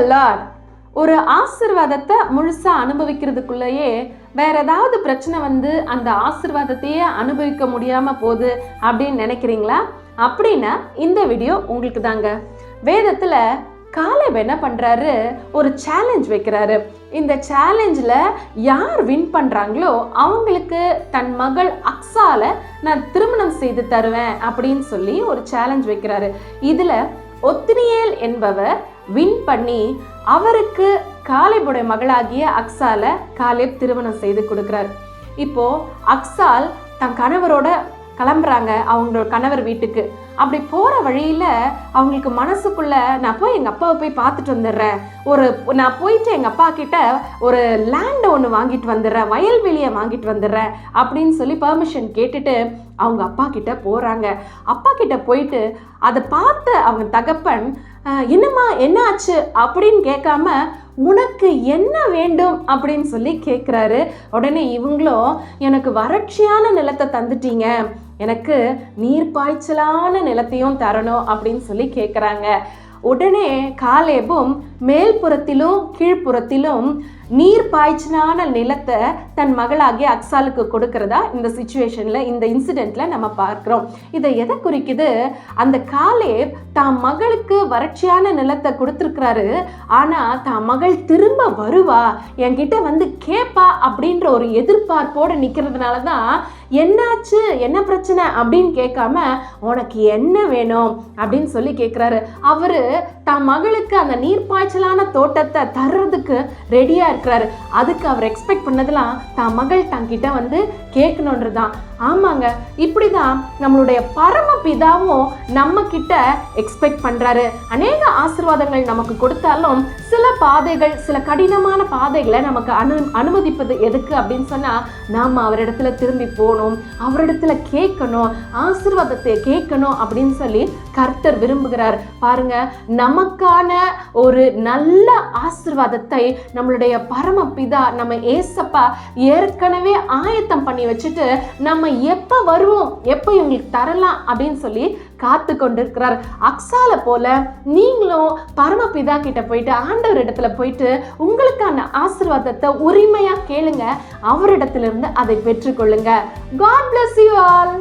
Lord ஒரு ஆசிர்வாதத்தை முழுசா அனுபவிக்கிறதுக்குள்ளேயே வேற ஏதாவது பிரச்சனை வந்து அந்த ஆசிர்வாதத்தையே அனுபவிக்க முடியாம போகுது அப்படின்னு நினைக்கிறீங்களா? அப்படின்னா இந்த வீடியோ உங்களுக்கு தாங்க. வேதத்துல காலேப் என்ன பண்றாரு? ஒரு சேலஞ்ச் வைக்கிறாரு. இந்த சேலஞ்சில் யார் வின் பண்ணுறாங்களோ அவங்களுக்கு தன் மகள் அக்ஸால நான் திருமணம் செய்து தருவேன் அப்படின்னு சொல்லி ஒரு சேலஞ்ச் வைக்கிறாரு. இதில் ஒத்னியேல் என்பவர் வின் பண்ணி அவருக்கு காலேபுடைய மகளாகிய அக்ஸால காலேப் திருமணம் செய்து கொடுக்கிறார். இப்போ அக்ஸால் தன் கணவரோட கிளம்புறாங்க அவங்களோட கணவர் வீட்டுக்கு. அப்படி போகிற வழியில் அவங்களுக்கு மனசுக்குள்ள நான் போய் எங்கள் அப்பாவை போய் பார்த்துட்டு வந்துடுறேன். ஒரு நான் போயிட்டு எங்கள் அப்பா கிட்ட ஒரு லேண்டை ஒன்று வாங்கிட்டு வந்துடுறேன். வயல்வெளியை வாங்கிட்டு வந்துடுறேன். அப்படின்னு சொல்லி பர்மிஷன் கேட்டுட்டு அவங்க அப்பா கிட்ட போகிறாங்க அப்பா கிட்ட போயிட்டு அதை பார்த்த அவங்க தகப்பன் என்னம்மா என்ன ஆச்சு? அப்படின்னு கேட்காம உனக்கு என்ன வேண்டும் அப்படின்னு சொல்லி கேட்குறாரு உடனே இவங்களும் எனக்கு வறட்சியான நிலத்தை தந்துட்டீங்க. எனக்கு நீர் பாய்ச்சலான நிலத்தையும் தரணும் அப்படின்னு சொல்லி கேட்குறாங்க உடனே காலேபும் மேல்புறத்திலும் கீழ்ப்புறத்திலும் நீர் பாய்ச்சலான நிலத்தை தன் மகளாகிய அக்ஸாலுக்கு கொடுக்கறதா இந்த சுச்சுவேஷனில் இந்த இன்சிடெண்ட்டில் நம்ம பார்க்குறோம். இதை எதை குறிக்குது? அந்த காலேப் தான் மகளுக்கு வறட்சியான நிலத்தை கொடுத்துருக்கிறாரு. ஆனால் தான் மகள் திரும்ப வருவா? என்கிட்ட வந்து கேட்பா அப்படின்ற ஒரு எதிர்பார்ப்போடு நிற்கிறதுனால தான் என்னாச்சு? என்ன பிரச்சனை? அப்படின்னு கேட்காம உனக்கு என்ன வேணும்? அப்படின்னு சொல்லி கேட்குறாரு அவர் தான் மகளுக்கு அந்த நீர்ப்பாய்ச்சலான தோட்டத்தை தர்றதுக்கு ரெடியாக இருக்கிறாரு அதுக்கு அவர் எக்ஸ்பெக்ட் பண்ணதெல்லாம் தான் மகள் தங்கிட்ட வந்து கேட்கணுன்றது தான் ஆமாங்க இப்படி தான் நம்மளுடைய பரம பிதாவும் நம்ம கிட்ட எக்ஸ்பெக்ட் பண்ணுறாரு அநேக ஆசிர்வாதங்கள் நமக்கு கொடுத்தாலும் சில பாதைகள் சில கடினமான பாதைகளை நமக்கு அனு அனுமதிப்பது எதுக்கு அப்படின்னு சொன்னால் நாம் அவரிடத்துல திரும்பி போகணும் அவரிடத்துல கேட்கணும் ஆசிர்வாதத்தை கேட்கணும் அப்படின்னு சொல்லி கர்த்தர் விரும்புகிறார். பாருங்க நமக்கான ஒரு நல்ல ஆசிர்வாதத்தை நம்மளுடைய பரம பிதா நம்ம ஏசப்பா ஏற்கனவே ஆயத்தம் பண்ணி வச்சுட்டு நம்ம எப்போ வருவோம்? எப்போ இவங்களுக்கு தரலாம் அப்படின்னு சொல்லி காத்து கொண்டிருக்கிறார் அக்ஸால போல நீங்களும் பரமபிதா கிட்ட போயிட்டு ஆண்டவர் இடத்துல போயிட்டு உங்களுக்கான ஆசீர்வாதத்தை உரிமையா கேளுங்க. அவரிடத்துல இருந்து அதை பெற்றுக்கொள்ளுங்க. God bless you all